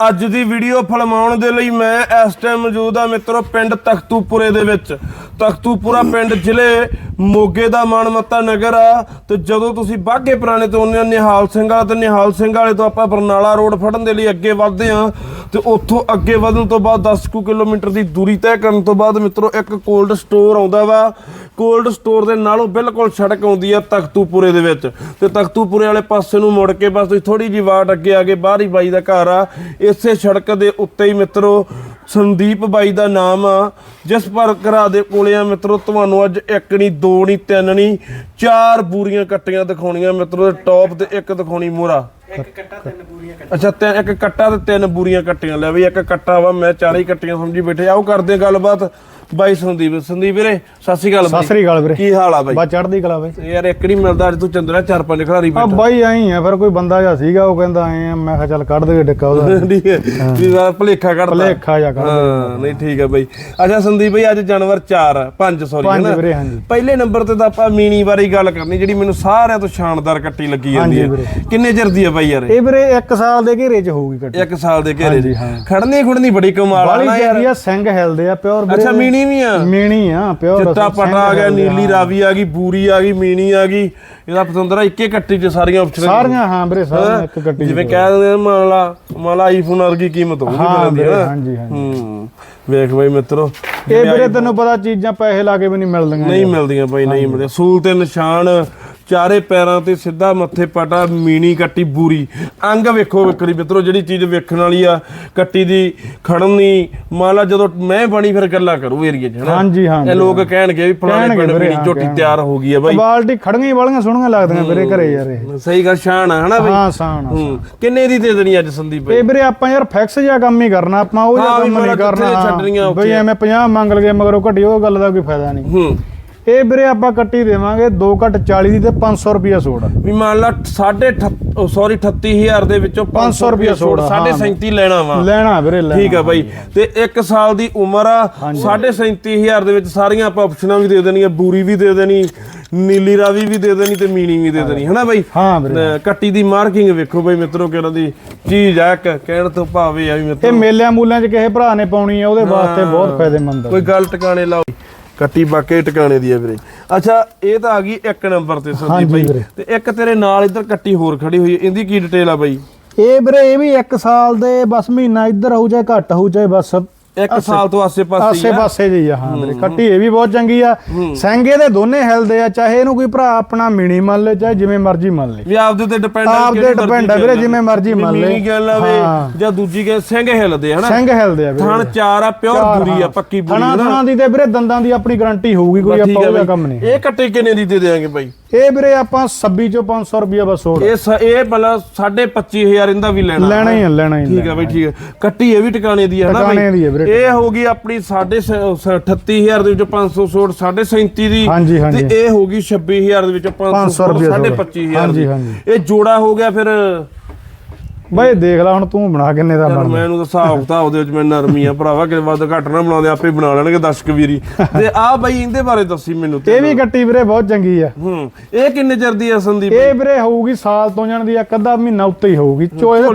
ਅੱਜ ਦੀ ਵੀਡੀਓ ਫਿਲਮਾਉਣ ਦੇ ਲਈ ਮੈਂ ਇਸ ਟਾਈਮ ਮੌਜੂਦ ਆ ਮਿੱਤਰੋ ਪਿੰਡ ਤਖਤੂਪੁਰੇ ਦੇ ਵਿੱਚ। ਤਖਤੂਪੁਰਾ ਪਿੰਡ ਜ਼ਿਲ੍ਹੇ ਮੋਗੇ ਦਾ ਮਾਨਮੱਤਾ ਨਗਰ ਆ ਤੇ ਜਦੋਂ ਤੁਸੀਂ ਬਾਘੇ ਪੁਰਾਣੇ ਤੋਂ ਆਉਂਦੇ ਆ ਨਿਹਾਲ ਸਿੰਘ ਵਾਲੇ, ਤੇ ਨਿਹਾਲ ਸਿੰਘ ਵਾਲੇ ਤੋਂ ਆਪਾਂ ਬਰਨਾਲਾ ਰੋਡ ਫੜਨ ਦੇ ਲਈ ਅੱਗੇ ਵਧਦੇ ਆ ਤੇ ਉੱਥੋਂ ਅੱਗੇ ਵਧਣ ਤੋਂ ਬਾਅਦ 10 ਕੁ ਕਿਲੋਮੀਟਰ ਦੀ ਦੂਰੀ ਤੈਅ ਕਰਨ ਤੋਂ ਬਾਅਦ ਮਿੱਤਰੋ ਇੱਕ ਕੋਲਡ ਸਟੋਰ ਆਉਂਦਾ ਵਾ। ਕੋਲਡ ਸਟੋਰ ਦੇ ਨਾਲੋਂ ਬਿਲਕੁਲ ਸੜਕ ਆਉਂਦੀ ਆ ਤਖਤੂਪੁਰੇ ਦੇ ਵਿੱਚ। ਤੇ ਤਖਤੂਪੁਰੇ ਵਾਲੇ ਪਾਸੇ ਨੂੰ ਮੁੜ ਕੇ ਬਸ ਤੁਸੀਂ ਥੋੜੀ ਜਿਹੀ ਵਾਟ ਅੱਗੇ ਆ ਕੇ ਬਾਹਰ ਹੀ ਬਾਈ ਦਾ ਘਰ ਆ। ਇਸੇ ਸੜਕ ਦੇ ਉੱਤੇ ਹੀ ਮਿੱਤਰੋ ਸੰਦੀਪ ਬਾਈ ਦਾ ਨਾਮ ਆ। ਜਿਸ ਪਰ ਘਰਾ ਦੇ ਕੋਲੇ ਆ ਮਿੱਤਰੋ ਤੁਹਾਨੂੰ ਅੱਜ ਇੱਕ ਨਹੀਂ ਦੋ ਨਹੀਂ ਤਿੰਨ ਨਹੀਂ ਚਾਰ ਬੂਰੀਆਂ ਕੱਟੀਆਂ ਦਿਖਾਉਣੀਆਂ ਮਿੱਤਰੋ ਟੌਪ ਤੇ ਇੱਕ ਦਿਖਾਉਣੀ ਮੋਰਾ ਇੱਕ ਕੱਟਾ ਤਿੰਨ ਪੂਰੀਆਂ ਅੱਛਾ ਤੇ ਇੱਕ ਕੱਟਾ ਤੇ ਤਿੰਨ ਬੂਰੀਆਂ ਕੱਟੀਆਂ। ਲੈ ਵੀ ਇੱਕ ਕੱਟਾ ਵਾ ਮੈਂ ਚਾਰੇ ਹੀ ਕੱਟੀਆਂ ਸਮਝੀ ਬੈਠੇ। ਆਓ ਕਰਦੇ ਗੱਲਬਾਤ। ਬਾਈ ਸੰਦੀਪ ਸੰਦੀਪ ਵੀਰੇ ਸਤਿ ਸ਼੍ਰੀ ਅਕਾਲ ਬਾਈ ਸਤਿ ਸ੍ਰੀ ਅਕਾਲ ਵੀਰੇ। ਕੀ ਹਾਲ ਆ ਬਾਈ? ਬਾ ਚੜਦੀ ਕਲਾ ਬਾਈ। ਯਾਰ ਇੱਕ ਨਹੀਂ ਮਿਲਦਾ ਅੱਜ ਤੂੰ ਚੰਦਰਾ ਚਾਰ ਪੰਜ ਖਿਡਾਰੀ ਆ ਬੈਠਾ। ਬਾਈ ਆਈ ਆ ਫਿਰ ਕੋਈ ਬੰਦਾ ਜਿਹਾ ਸੀਗਾ ਉਹ ਕਹਿੰਦਾ ਆਏ ਆ ਮੈਂ ਕਿਹਾ ਚੱਲ ਕੱਢ ਦੇ ਡਿੱਕਾ ਉਹਦਾ। ਠੀਕ ਹੈ। ਵੀ ਵਾਰ ਭਲੇਖਾ ਕੱਢਦਾ। ਭੁਲੇਖਾ ਜਿਹਾ ਕੱਢ ਹਾਂ ਨਹੀਂ ਠੀਕ ਹੈ ਬਾਈ। ਅੱਛਾ ਸੰਦੀਪ ਬਾਈ ਅੱਜ ਜਾਨਵਰ 4 5 ਸੌਰੀ ਪੰਜ ਹੈ ਨਾ ਵੀਰੇ, ਹਾਂਜੀ। ਪਹਿਲੇ ਨੰਬਰ ਤੇ ਤਾਂ ਆਪਾਂ ਮੀਣੀ ਬਾਰੇ ਗੱਲ ਕਰਨੀ ਜਿਹੜੀ ਮੈਨੂੰ ਸਾਰਿਆਂ ਤੋਂ ਸ਼ਾਨਦਾਰ ਕੱਟੀ ਲੱਗੀ ਜਾਂਦੀ ਹਾਂਜੀ ਹੈ। ਕਿੰਨੇ ਚਿਰ ਦੀ ਹੈ ਬਾਈ ਯਾਰ ਇਹ? ਵੀਰੇ 1 ਸਾਲ ਦੇ ਘੇਰੇ ਚ ਹੋਊਗੀ ਕੱਟੀ। ਇੱਕ ਸਾਲ ਦੇ ਘੇਰੇ ਹਾਂ। ਖੜਨੀ ਖੁੜਨੀ ਬੜੀ ਕਮਾਲ ਆ ਬਾਲੀ ਨਾ ਯਾਰ। ਜਿਹੜੀ ਆ ਸਿੰਘ ਹਿਲਦੇ ਆ ਪਿਓਰ ਵੀਰੇ। ਅੱਛਾ ਮੀਣੀ ਵੀ ਆ। ਮੀਣੀ ਆ ਪਿਓਰ ਚਿੱਟਾ ਪਟਾ ਆ ਗਿਆ ਨੀਲੀ ਰਾਵੀ ਆ ਗਈ ਬੂਰੀ ਆ ਗਈ ਮੀਣੀ ਆ ਗਈ। ਇਹਦਾ ਪਤੰਦਰਾ ਇੱਕੇ ਕੱਟੀ ਚ ਸਾਰੀਆਂ ਆਪਸ਼ਨ ਸਾਰੀਆਂ ਹਾਂ ਵੀਰੇ ਸਾਰੀਆਂ ਇੱਕ ਕੱਟੀ ਜਿਵੇਂ ਕਹਿ ਦਿੰਦੇ ਆ, ਮੰਨ ਲਾ ਮੰਨ ਲਾ ਆਈਫੋਨ ਵਰਗੀ ਕੀਮਤ ਹੋਊਗੀ ਹਾਂ ਵੀਰੇ, ਹਨਾ? ਹਾਂਜੀ, ਹਾਂਜੀ। ਹੂੰ। ਵੇਖ ਬਾਈ ਮਿੱਤਰੋ ਇਹ ਵੀਰੇ ਤੈਨੂੰ ਪਤਾ ਚੀਜ਼ਾਂ ਪੈਸੇ ਲਾ ਕੇ ਵੀ ਨਹੀਂ ਮਿਲਦੀਆਂ ਨਹੀਂ ਮਿਲਦੀਆਂ ਬਾਈ ਨਹੀਂ ਮਿਲਦੀਆਂ। ਸੂਲ ਤੇ ਨਿਸ਼ਾਨ ਚਾਰੇ ਪੈਰਾਂ ਤੇ ਸਿੱਧਾ ਮੱਥੇ ਪਟਾ ਮੀਣੀ ਕੱਟੀ ਬੂਰੀ। ਅੰਗ ਵੇਖੋ ਵਿਕਰੀ ਮਿੱਤਰੋ ਜਿਹੜੀ ਚੀਜ਼ ਵੇਖਣ ਵਾਲੀ ਆ ਕੱਟੀ ਦੀ ਖੜਨੀ ਮੰਨ ਲਾ ਜਦੋਂ ਮੈਂ ਬਣੀ ਫਿਰ ਗੱਲਾਂ ਕਰੂ ਏਰੀਏ 'ਚ ਹਨਾ? ਹਾਂਜੀ, ਹਾਂ ਇਹ ਲੋਕ ਕਹਿਣਗੇ ਵੀ ਫਲਾਣੇ ਪਿੰਡ ਹਾਂ, ਝੋਟੀ। ਤਿਆਰ ਹੋ ਗਈ ਆ ਬਾਈ। ਬਾਲਟੀ ਖੜੀਆਂ ਵਾਲੀਆਂ ਸੋਹਣੀਆਂ ਲੱਗਦੀਆਂ ਵੀਰੇ ਘਰੇ ਯਾਰ ਇਹ। ਸਹੀ ਗੱਲ ਸ਼ਾਨ ਆ ਹਨਾ ਬਾਈ? ਹਾਂ ਸਾਨ ਹੂੰ ਕਿੰਨੇ ਦੀ ਦੇ ਦੇਣੀ ਅੱਜ ਸੰਦੀਪ ਬਾਈ? ਇਹ ਵੀਰੇ ਆਪਾਂ ਯਾਰ ਫਿਕਸ ਜਿਹਾ ਕੰਮ ਹੀ ਕਰਨਾ ਆਪਾਂ ਉਹ ਜਿਹਾ ਕੰਮ ਨਹੀਂ ਮੇਰਾ ਕਰਨਾ। ਬਈ ਐਵੇਂ 50 ਮੰਗ ਲਗੇ ਮਗਰੋਂ ਘਟੀ ਉਹ ਗੱਲ ਦਾ ਕੋਈ ਫਾਇਦਾ ਨਹੀਂ ਹੂੰ। ਇਹ ਵੀਰੇ ਆਪਾਂ ਕੱਟੀ ਦੇਵਾਂਗੇ 2 ਘੱਟ 40 ਦੀ ਤੇ 500 ਰੁਪਿਆ ਸੋੜ ਵੀ ਮੰਨ ਲਾ 3.5 ਸੌਰੀ 38000 ਦੇ ਵਿੱਚੋਂ 500 ਰੁਪਏ ਛੋੜ 37.5 ਲੈਣਾ ਵਾ। ਲੈਣਾ ਵੀਰੇ ਲੈਣਾ। ਠੀਕ ਆ ਬਾਈ। ਤੇ 1 ਸਾਲ ਦੀ ਉਮਰ ਆ 37500 ਦੇ ਵਿੱਚ ਸਾਰੀਆਂ ਆਪਾਂ ਆਪਸ਼ਨਾਂ ਵੀ ਦੇ ਦੇਣੀਆਂ ਬੂਰੀ ਵੀ ਦੇ ਦੇਣੀ ਨੀਲੀ ਰਾਵੀ ਵੀ ਦੇ ਦੇਣੀ ਤੇ ਮੀਣੀ ਵੀ ਦੇ ਦੇਣੀ ਹਨਾ ਬਾਈ? ਹਾਂ ਵੀਰੇ। ਕੱਟੀ ਦੀ ਮਾਰਕਿੰਗ ਵੇਖੋ ਬਾਈ ਮਿੱਤਰੋ ਕਿਹਨਾਂ ਦੀ ਚੀਜ਼ ਆ ਕਹਿਣ ਤੋਂ ਭਾਵੇਂ ਆ ਵੀ ਇਹ ਮਿੱਤਰੋ ਮੇਲਿਆਂ ਮੂਲਿਆਂ 'ਚ ਕਿਸੇ ਭਰਾ ਨੇ ਪਾਉਣੀ ਆ ਉਹਦੇ ਵਾਸਤੇ ਬਹੁਤ ਫਾਇਦੇਮੰਦ ਆ। ਕੋਈ ਗੱਲ ਟਿਕਾਣੇ ਲਾਓ। ਕੱਟੀ ਬਾਕੇ ਟਿਕਾਣੇ ਦੀ ਆ ਵੀਰੇ। ਅੱਛਾ ਇਹ ਤਾਂ ਆ ਗਈ ਇੱਕ ਨੰਬਰ ਤੇ ਸੰਦੀਪ ਹਾਂਜੀ ਬਾਈ। ਵੀਰੇ। ਤੇ ਇੱਕ ਤੇਰੇ ਨਾਲ ਇੱਧਰ ਕੱਟੀ ਹੋਰ ਖੜੀ ਹੋਈ ਹੈ। ਇਹਦੀ ਕੀ ਡਿਟੇਲ ਆ ਬਾਈ? ਇਹ ਵੀਰੇ ਇਹ ਵੀ 1 ਸਾਲ ਦੇ ਬਸ ਮਹੀਨਾ ਇੱਧਰ ਹੋਊ ਚਾਹੇ ਘੱਟ ਹੋਊ ਚਾਹੇ ਬਸ। ਇੱਕ ਸਾਲ ਤੋਂ ਆਸੇ ਪਾਸੇ ਆਸੇ ਪਾਸੇ ਜੀ ਆ ਹਾਂ ਵੀਰੇ ਕੱਟੀ ਇਹ ਵੀ ਬਹੁਤ ਚੰਗੀ ਆ। ਸੰਗੇ ਦੇ ਦੋਨੇ ਹਿਲਦੇ ਆ ਚਾਹੇ ਇਹਨੂੰ ਕੋਈ ਭਰਾ ਆਪਣਾ ਮਿਣੀ ਮੰਨ ਲੇ ਚਾਹੇ ਜਿਵੇਂ ਮਰਜ਼ੀ ਮੰਨ ਲੇ। ਵੀ ਆਪਦੇ ਤੇ ਡਿਪੈਂਡ ਆਪਦੇ depend ਆ ਵੀਰੇ, ਜਿਵੇਂ ਮਰਜ਼ੀ ਮੰਨ ਲਏ। ਮਿੰਨੀ ਗੱਲ ਆਵੇ ਹਾਂ। ਜਾਂ ਦੂਜੀ ਗੱਲ ਸਿੰਘ ਹਿਲਦੇ ਹਨਾ? ਸਿੰਘ ਹਿਲਦੇ ਆ ਵੀਰੇ। ਥਣ ਚਾਰ ਆ ਪਿਓਰ ਬੁਰੀ ਆ। ਪੱਕੀ ਬੁਰੀ ਥਣਾ ਥਣਾ ਦੀ ਤੇ ਵੀਰੇ ਦੰਦਾਂ ਦੀ ਆਪਣੀ ਗਾਰੰਟੀ ਹੋਊਗੀ ਕੋਈ ਆਪਾਂ ਉਹਦਾ। ਕੰਮ ਨਹੀਂ। ਇਹ ਕੱਟੇ ਕਿੰਨੇ ਦੀ ਦੇ ਦੇਾਂਗੇ ਬਾਈ? ਇਹ ਵੀਰੇ ਆਪਾਂ 26 ਚੋਂ 500 ਰੁਪਿਆ ਬਸ ਛੋੜ ਇਹ ਸ- ਇਹ ਭਲਾ 25000 ਇਹਦਾ ਵੀ ਲੈਣਾ। ਲੈਣਾ ਹੀ ਆ ਲੈਣਾ ਹੀ ਠੀਕ ਆ ਬਈ ਠੀਕ ਆ। ਕੱਟੀ ਇਹ ਵੀ ਟਿਕਾਣੇ ਦੀ ਆ ਹਨਾ ਟਿਕਾਣੇ ਦੀ ਆ ਵੀਰੇ। ਇਹ ਹੋਗੀ ਆਪਣੀ 38000 ਦੇ ਵਿੱਚੋਂ 500 ਛੋੜ 37.5 ਦੀ। ਹਾਂਜੀ, ਹਾਂਜੀ। ਤੇ ਇਹ ਹੋਗੀ 26000 ਦੇ ਵਿੱਚੋਂ 500 500 ਛੋੜ ਰੁਪਏ 25000 ਹਾਂਜੀ, ਹਾਂਜੀ। ਇਹ ਜੋੜਾ ਹੋ ਗਿਆ ਫਿਰ ਬਾਈ ਦੇਖ ਲੈ ਹੁਣ ਤੂੰ ਬਣਾ ਕਿੰਨੇ ਦਾ ਬਣਦਾ ਮੈਨੂੰ ਤਾਂ ਹਿਸਾਬ ਕਿਤਾਬ ਉਹਦੇ ਵਿੱਚ ਮੈਂ ਨਰਮੀ ਆ ਭਰਾਵਾ ਕਿ ਵੱਧ ਘੱਟ ਨਾ ਬਣਾਉਂਦੇ ਆਪੇ ਬਣਾ ਲੈਣਗੇ ਦਰਸ਼ਕ ਵੀਰੀ। ਤੇ ਆ ਬਾਈ ਇਹਦੇ ਬਾਰੇ ਦੱਸੀ ਮੈਨੂੰ ਤੇ ਇਹ ਵੀ ਕੱਟੀ ਵੀਰੇ ਬਹੁਤ ਚੰਗੀ ਆ। ਹੂੰ ਇਹ ਕਿੰਨੇ ਚਿਰ ਦੀ ਆ ਸੰਦੀਪ ਇਹ ਵੀਰੇ ਹੋਊਗੀ ਸਾਲ ਤੋਂ ਜਾਣ ਦੀ ਇੱਕ ਅੱਧਾ ਮਹੀਨਾ ਉੱਤੇ ਹੀ ਹੋਊਗੀ ਚੋਏ ਦੇ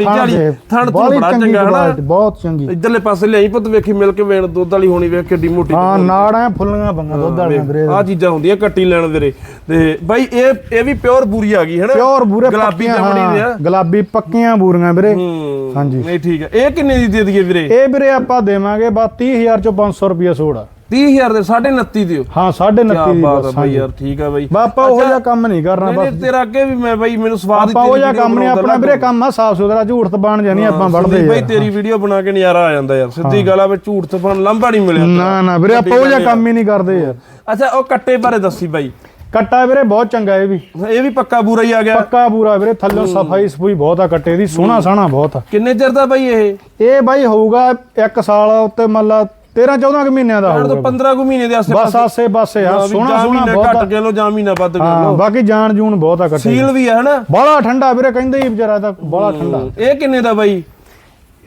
ਥਣ ਦੇ ਬਾਹਲੀ ਬੜਾ ਚੰਗੀ ਹਨਾ? ਬਹੁਤ ਚੰਗੀ। ਇਧਰਲੇ ਪਾਸੇ ਲਿਆਈ ਪੁੱਤ ਵੇਖੀ ਮਿਲ ਕੇ ਵੇਣ ਦੁੱਧ ਵਾਲੀ ਹੋਣੀ ਵੇਖ ਕਿੱਡੀ ਮੋਟੀ ਹਾਂ ਨਾੜਾਂ ਫੁੱਲੀਆਂ ਬੰਗਾ ਦੁੱਧ ਵਾਲੀਆਂ ਵੀਰੇ। ਆ ਚੀਜ਼ਾਂ ਹੁੰਦੀਆਂ ਕੱਟੀ ਲੈਣ ਵੀਰੇ। ਤੇ ਬਾਈ ਇਹ ਇਹ ਵੀ ਪਿਓਰ ਬੂਰੀ ਆ ਗਈ ਹੈ ਨਾ ਪਿਓਰ ਬੂਰੇ ਗੁਲਾਬੀ ਦੇ ਆ। ਗੁਲਾਬੀ ਪੱਕੀਆਂ ਬੂਰੀਆਂ ਵੀਰੇ। ਹੂੰ ਹਾਂਜੀ। ਨਹੀਂ ਠੀਕ ਹੈ। ਇਹ ਕਿੰਨੇ ਦੀ ਦੇ ਦਈਏ ਵੀਰੇ? ਇਹ ਵੀਰੇ ਆਪਾਂ ਦੇਵਾਂਗੇ ਬਾ 30000 ਚੋਂ 500 ਰੁਪਿਆ ਸੋੜ ਆ 30000 ਦੇ 29.5 ਦਿਓ। ਹਾਂ 29.5 ਕੀ ਦੀ ਬਾਤ ਬਾਈ ਯਾਰ ਠੀਕ ਆ ਬਾਈ। ਬਾ ਆਪਾਂ ਉਹ ਜਿਹਾ ਕੰਮ ਨਹੀਂ ਕਰਨਾ ਬਸ। ਤੇਰਾ ਅੱਗੇ ਵੀ ਮੈਂ ਬਾਈ ਮੈਨੂੰ ਸਵਾਦ ਆਪਾਂ ਉਹ ਜਿਹਾ ਕੰਮ ਨਹੀਂ ਆਪਣਾ ਵੀਰੇ ਕੰਮ ਆ ਸਾਫ਼ ਸੁਥਰਾ ਝੂਠ ਬਣ ਜਾਣੀ ਆਪਾਂ ਵੜਦੇ ਬਾਈ ਤੇਰੀ ਵੀਡੀਓ ਬਣਾ ਕੇ ਨਜ਼ਾਰਾ ਆ ਜਾਂਦਾ ਯਾਰ। ਸਿੱਧੀ ਗੱਲ ਆ ਵੀ ਝੂਠ ਤੋਂ ਬਣ ਲੰਬਾ ਨਹੀਂ ਮਿਲਿਆ। ਨਾ ਨਾ ਵੀਰੇ ਆਪਾਂ ਉਹ ਜਿਹਾ ਕੰਮ ਹੀ ਨਹੀਂ ਕਰਦੇ ਯਾਰ। ਅੱਛਾ ਉਹ ਕੱਟੇ ਬਾਰੇ ਦੱਸੀ ਬਾਈ। ਕੱਟਾ ਵੀਰੇ ਬਹੁਤ ਚੰਗਾ ਇਹ ਵੀ। ਇਹ ਵੀ ਪੱਕਾ ਬੂਰਾ ਹੀ ਆ ਗਿਆ। ਪੱਕਾ ਪੂਰਾ ਵੀਰੇ ਥੱਲੋਂ ਸਫ਼ਾਈ ਸਫੂਈ ਬਹੁਤ ਆ ਕੱਟੇ ਦੀ ਸੋਹਣਾ ਸਾਣਾ ਬਹੁਤ। ਆ ਕਿੰਨੇ ਚਿਰ ਦਾ ਬਾਈ ਇਹ? ਇਹ ਬਾਈ ਹੋਊਗਾ 1 ਸਾਲ ਉੱਤੇ ਮੰਨ ਲਾ 13 14 ਕੁ ਮਹੀਨਿਆਂ ਦਾ ਹੋਊਗਾ। 15 ਕੁ ਮਹੀਨੇ ਦੇ ਆਸੇ ਬਸ ਆਸੇ ਪਾਸੇ ਆ ਸੋਹਣਾ ਸੋਹਣਾ ਘੱਟ ਬਹੁਤ ਕੇ ਲੋ ਜਾਂ ਮਹੀਨਾ ਵੱਧ ਕਰ ਹਾਂ ਲੋ ਬਾਕੀ ਜਾਨ ਜੂਨ ਬਹੁਤ ਆ ਕੱਟੇ ਸੀਲ ਵੀ ਹੈ ਹਨਾ? ਬੜਾ ਠੰਡਾ ਵੀਰੇ ਕਹਿੰਦੇ ਹੀ ਵਿਚਾਰਾ ਤਾਂ ਬੜਾ ਠੰਡਾ। ਇਹ ਕਿੰਨੇ ਦਾ ਬਾਈ?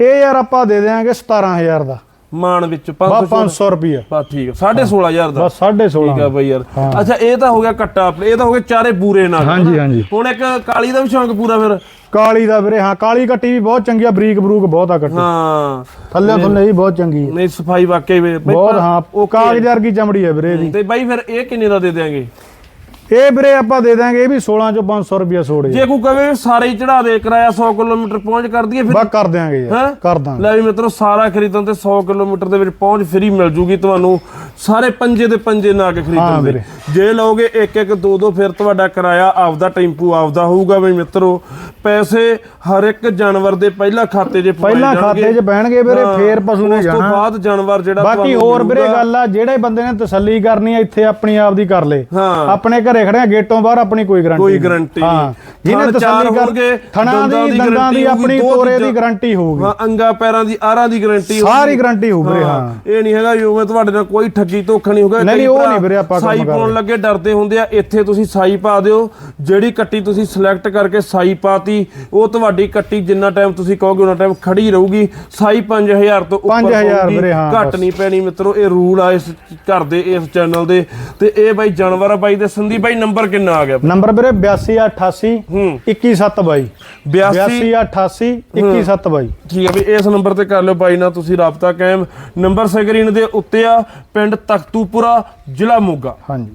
ਇਹ ਯਾਰ ਆਪਾਂ ਦੇ ਦੇਾਂਗੇ 17000 ਦਾ। ਮਾਨ ਵਿੱਚ ਬਾ 500 500 ਰੁਪਏ ਬਸ ਠੀਕ ਹੈ। 16500 ਦਾ। ਬਸ 16.5 ਠੀਕ ਆ ਬਈ ਯਾਰ। ਅੱਛਾ ਇਹ ਤਾਂ ਹੋ ਗਿਆ ਕੱਟਾ ਇਹ ਤਾਂ ਹੋ ਗਿਆ ਚਾਰੇ ਪੂਰੇ ਨਾਲ ਹਾਂਜੀ ਹਾਂਜੀ। ਹੁਣ ਇੱਕ ਕਾਲੀ ਦਾ ਵੀ ਸ਼ੌਂਕ ਪੂਰਾ ਫਿਰ? ਕਾਲੀ ਦਾ ਵੀਰੇ ਹਾਂ ਕਾਲੀ ਕੱਟੀ ਵੀ ਬਹੁਤ ਚੰਗੀ ਆ ਬਰੀਕ ਬਰੂਕ ਬਹੁਤ ਆ ਕੱਟੀ। ਹਾਂ। ਥੱਲੇ ਥੱਲੇ ਵੀ ਬਹੁਤ ਚੰਗੀ ਆ। ਨਹੀਂ ਸਫ਼ਾਈ ਵਾਕਈ ਬਹੁਤ ਹਾਂ ਉਹ ਕਾਗਜ਼ ਵਰਗੀ ਚਮੜੀ ਆ ਵੀਰੇ ਇਹਦੀ। ਤੇ ਬਾਈ ਫਿਰ ਇਹ ਕਿੰਨੇ ਦਾ ਦੇ ਦਿਆਂਗੇ? ਇਹ ਵੀਰੇ ਆਪਾਂ ਦੇ ਦਾਂਗੇ ਇਹ ਵੀ 16 ਚੋਂ 500 ਰੁਪਏ ਛੋੜੇ ਜੇ ਕੋਈ ਕਵੇ ਵੀ ਸਾਰੇ ਹੀ ਚੜਾ ਦੇ ਕਿਰਾਇਆ 100 ਕਿਲੋਮੀਟਰ ਪਹੁੰਚ ਕਰ ਦਈਏ ਫਿਰ ਬਾ ਕਰ ਦਿਆਂਗੇ? ਯਾਰ ਕਰ ਦਾਂਗੇ ਲੈ ਵੀ ਮਿੱਤਰੋ ਸਾਰਾ ਖਰੀਦਣ ਤੇ 100 ਕਿਲੋਮੀਟਰ ਦੇ ਵਿੱਚ ਪਹੁੰਚ ਫ੍ਰੀ ਮਿਲ ਜੂਗੀ ਤੁਹਾਨੂੰ ਸਾਰੇ ਪੰਜੇ ਦੇ ਪੰਜੇ ਨਾ ਕੇ ਖਰੀਦਣ ਦੇ। ਜੇ ਲਓਗੇ ਇੱਕ ਇੱਕ ਦੋ ਦੋ ਫਿਰ ਤੁਹਾਡਾ ਕਿਰਾਇਆ ਆਪਦਾ ਟੈਂਪੂ ਆਪਦਾ ਹੋਊਗਾ ਬਈ ਮਿੱਤਰੋ ਪੈਸੇ ਹਰ ਇੱਕ ਜਾਨਵਰ ਦੇ ਪਹਿਲਾ ਖਾਤੇ 'ਚ ਪਹਿਲਾਂ। ਖਾਤੇ 'ਚ ਬਹਿਣਗੇ ਵੀਰੇ ਫੇਰ ਪਸ਼ੂ ਨੇ ਉਸ ਤੋਂ ਜਾਣਾ ਬਾਅਦ ਜਾਨਵਰ ਜਿਹੜਾ ਬਾਕੀ ਹੋਰ ਵੀਰੇ। ਗੱਲ ਆ ਜਿਹੜੇ ਬੰਦੇ ਨੇ ਤਸੱਲੀ ਕਰਨੀ ਆ ਇੱਥੇ ਆਪਣੀ ਆਪ ਦੀ ਕਰ ਲੇ ਹਾਂ ਆਪਣੇ ਘਰੇ ਖੜੇ ਆ ਗੇਟੋਂ ਬਾਹਰ ਆਪਣੀ ਕੋਈ ਗਾਰੰਟੀ ਕੋਈ guarantee ਹਾਂ। ਜਿਹਨੇ ਤਸੱਲੀ ਕਰ ਹੋਣਗੇ, ਥਣਾ ਦੀ ਦੰਦਾਂ ਦੀ ਆਪਣੀ ਹੋਊਗੀ, ਤੋਰੇ ਦੀ। ਗਾਰੰਟੀ ਹੋਊਗੀ ਹਾਂ ਅੰਗਾ ਪੈਰਾਂ ਦੀ ਆਰਾਂ ਦੀ ਗਾਰੰਟੀ ਸਾਰੀ ਗਾਰੰਟੀ ਹੋਊ ਵੀਰੇ ਹਾਂ ਇਹ ਨਹੀਂ ਹੈਗਾ ਵੀ ਉਵੇਂ ਤੁਹਾਡੇ ਨਾਲ ਕੋਈ ਠੱਗੀ ਧੋਖਾ ਨਹੀਂ ਹੋਊਗਾ ਨਹੀਂ, ਉਹ ਨਹੀਂ ਵੀਰੇ ਆਪਾਂ ਕੰਮ ਸਾਈ। ਪਾਉਣ ਲੱਗੇ ਡਰਦੇ ਹੁੰਦੇ ਆ ਇੱਥੇ ਤੁਸੀਂ ਸਾਈ ਪਾ ਦਿਓ ਜਿਹੜੀ ਕੱਟੀ ਤੁਸੀਂ ਸਿਲੈਕਟ ਕਰਕੇ ਸਾਈ ਪਾਤੀ ਉਹ ਤੁਹਾਡੀ ਕੱਟੀ ਜਿੰਨਾ ਟਾਈਮ ਤੁਸੀਂ ਕਹੋਗੇ ਉਹਨਾਂ ਟਾਈਮ ਖੜੀ ਰਹੂਗੀ ਸਾਈ 5000 ਤੋਂ ਉੱਪਰ 5000 ਪਊਗੀ, ਵੀਰੇ, ਹਾਂ, ਘੱਟ। ਨਹੀਂ ਪੈਣੀ ਮਿੱਤਰੋ ਇਹ ਰੂਲ ਆ ਇਸ ਘਰ ਦੇ ਇਸ ਚੈਨਲ ਦੇ ਤੇ ਇਹ ਬਾਈ ਜਾਨਵਰ ਬਾਈ ਦੇ ਸੰਦੀਪ ਬਾਈ ਨੰਬਰ ਕਿੰਨਾ ਆ ਗਿਆ? ਨੰਬਰ ਵੀਰੇ 8288 ਹੂੰ। 21722 82 8288 21722 ਠੀਕ ਹੈ ਵੀ ਇਸ ਨੰਬਰ ਤੇ ਕਰ ਲਿਓ ਬਾਈ ਨਾਲ ਤੁਸੀਂ ਰਾਬਤਾ ਕਾਇਮ। ਨੰਬਰ ਸਕਰੀਨ ਦੇ ਉੱਤੇ ਆ ਪਿੰਡ ਤਖਤੂਪੁਰਾ ਜ਼ਿਲ੍ਹਾ ਮੋਗਾ। ਹਾਂਜੀ।